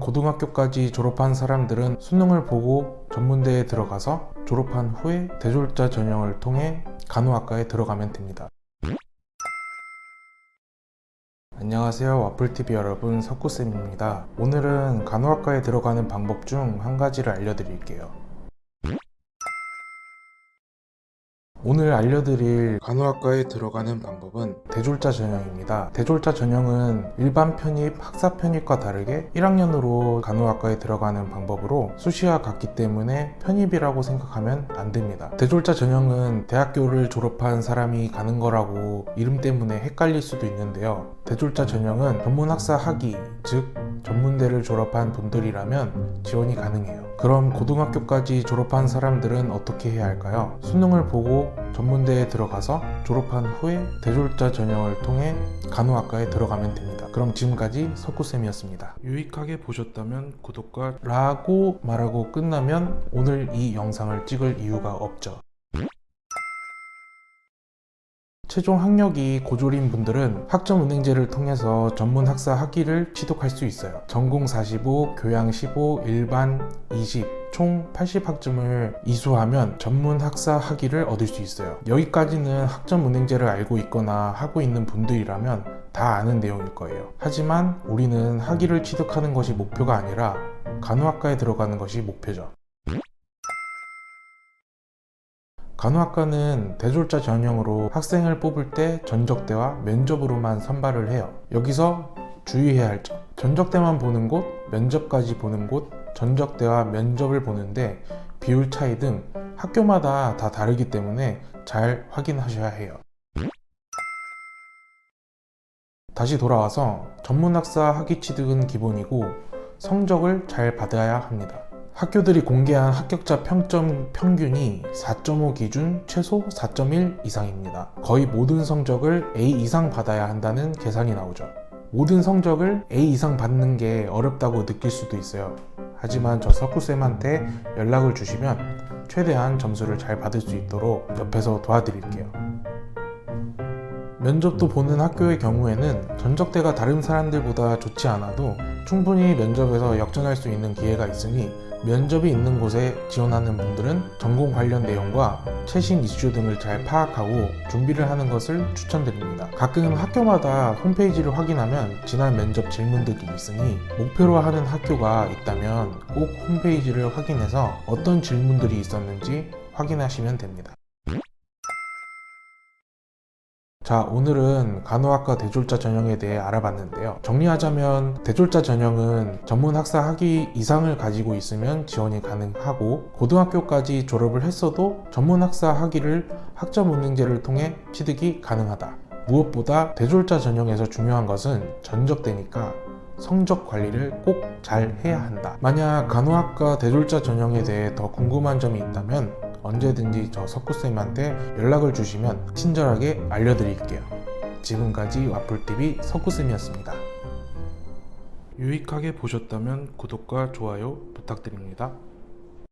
고등학교까지 졸업한 사람들은 수능을 보고 전문대에 들어가서 졸업한 후에 대졸자 전형을 통해 간호학과에 들어가면 됩니다. 안녕하세요. 와플TV 여러분, 석구쌤입니다. 오늘은 간호학과에 들어가는 방법 중 한 가지를 알려드릴게요. 오늘 알려드릴 간호학과에 들어가는 방법은 대졸자 전형입니다. 대졸자 전형은 일반 편입, 학사 편입과 다르게 1학년으로 간호학과에 들어가는 방법으로 수시와 같기 때문에 편입이라고 생각하면 안 됩니다. 대졸자 전형은 대학교를 졸업한 사람이 가는 거라고 이름 때문에 헷갈릴 수도 있는데요. 대졸자 전형은 전문 학사 학위, 즉 전문대를 졸업한 분들이라면 지원이 가능해요. 그럼 고등학교까지 졸업한 사람들은 어떻게 해야 할까요? 수능을 보고 전문대에 들어가서 졸업한 후에 대졸자 전형을 통해 간호학과에 들어가면 됩니다. 그럼 지금까지 석구쌤이었습니다. 유익하게 보셨다면 구독과 라고 말하고 끝나면 오늘 이 영상을 찍을 이유가 없죠. 최종 학력이 고졸인 분들은 학점 은행제를 통해서 전문 학사 학위를 취득할 수 있어요. 전공 45, 교양 15, 일반 20, 총 80학점을 이수하면 전문 학사 학위를 얻을 수 있어요. 여기까지는 학점 은행제를 알고 있거나 하고 있는 분들이라면 다 아는 내용일 거예요. 하지만 우리는 학위를 취득하는 것이 목표가 아니라 간호학과에 들어가는 것이 목표죠. 간호학과는 대졸자 전형으로 학생을 뽑을 때 전적대와 면접으로만 선발을 해요. 여기서 주의해야 할 점. 전적대만 보는 곳, 면접까지 보는 곳, 전적대와 면접을 보는데 비율 차이 등 학교마다 다 다르기 때문에 잘 확인하셔야 해요. 다시 돌아와서 전문학사 학위 취득은 기본이고 성적을 잘 받아야 합니다. 학교들이 공개한 합격자 평점 평균이 4.5 기준 최소 4.1 이상입니다. 거의 모든 성적을 A 이상 받아야 한다는 계산이 나오죠. 모든 성적을 A 이상 받는 게 어렵다고 느낄 수도 있어요. 하지만 저 석구쌤한테 연락을 주시면 최대한 점수를 잘 받을 수 있도록 옆에서 도와드릴게요. 면접도 보는 학교의 경우에는 전적대가 다른 사람들보다 좋지 않아도 충분히 면접에서 역전할 수 있는 기회가 있으니 면접이 있는 곳에 지원하는 분들은 전공 관련 내용과 최신 이슈 등을 잘 파악하고 준비를 하는 것을 추천드립니다. 가끔 학교마다 홈페이지를 확인하면 지난 면접 질문들이 있으니 목표로 하는 학교가 있다면 꼭 홈페이지를 확인해서 어떤 질문들이 있었는지 확인하시면 됩니다. 자, 오늘은 간호학과 대졸자 전형에 대해 알아봤는데요. 정리하자면 대졸자 전형은 전문 학사 학위 이상을 가지고 있으면 지원이 가능하고 고등학교까지 졸업을 했어도 전문 학사 학위를 학점 운행제를 통해 취득이 가능하다. 무엇보다 대졸자 전형에서 중요한 것은 전적대니까 성적 관리를 꼭 잘 해야 한다. 만약 간호학과 대졸자 전형에 대해 더 궁금한 점이 있다면 언제든지 저 석구쌤한테 연락을 주시면 친절하게 알려드릴게요. 지금까지 와플TV 석구쌤이었습니다. 유익하게 보셨다면 구독과 좋아요 부탁드립니다.